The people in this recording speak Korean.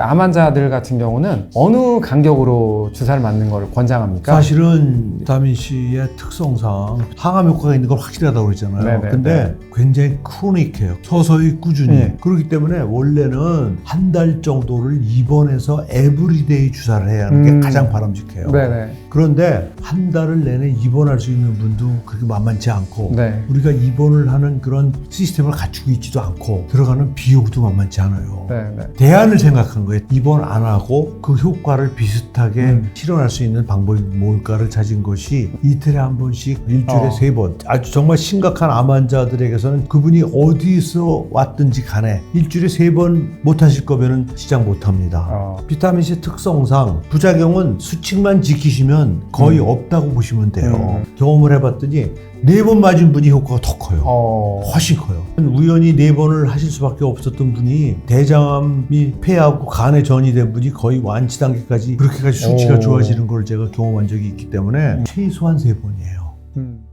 암 환자들 같은 경우는 어느 간격으로 주사를 맞는 걸 권장합니까? 사실은 비타민 C의 특성상 항암 효과가 있는 건 확실하다고 그러잖아요. 네네, 근데 굉장히 크로닉해요. 서서히 꾸준히. 네. 그렇기 때문에 원래는 한 달 정도를 입원해서 에브리데이 주사를 해야 하는 게 음. 가장 바람직해요. 네네. 그런데 한 달을 내내 입원할 수 있는 분도 그렇게 만만치 않고 네. 우리가 입원을 하는 그런 시스템을 갖추고 있지도 않고 들어가는 비용도 만만치 않아요. 네네. 대안을 생각한 거예요. 입원 안 하고 그 효과를 비슷하게 음. 실현할 수 있는 방법이 뭘까를 찾은 것이 이틀에 한 번씩 일주일에 어. 세 번. 아주 정말 심각한 암 환자들에게서는 그분이 어디서 왔든지 간에 일주일에 세 번 못 하실 거면은 시작 못 합니다. 어. 비타민 C 특성상 부작용은 수칙만 지키시면 거의 음. 없다고 보시면 돼요. 음. 경험을 해봤더니 네 번 맞은 분이 효과가 더 커요. 어. 훨씬 커요. 우연히 네 번을 하실 수밖에 없었던 분이 대장암이 폐하고 간에 전이 된 분이 거의 완치 단계까지 그렇게까지 수치가 오. 좋아지는 걸 제가 경험한 적이 있기 때문에 최소한 세 번이에요. 음.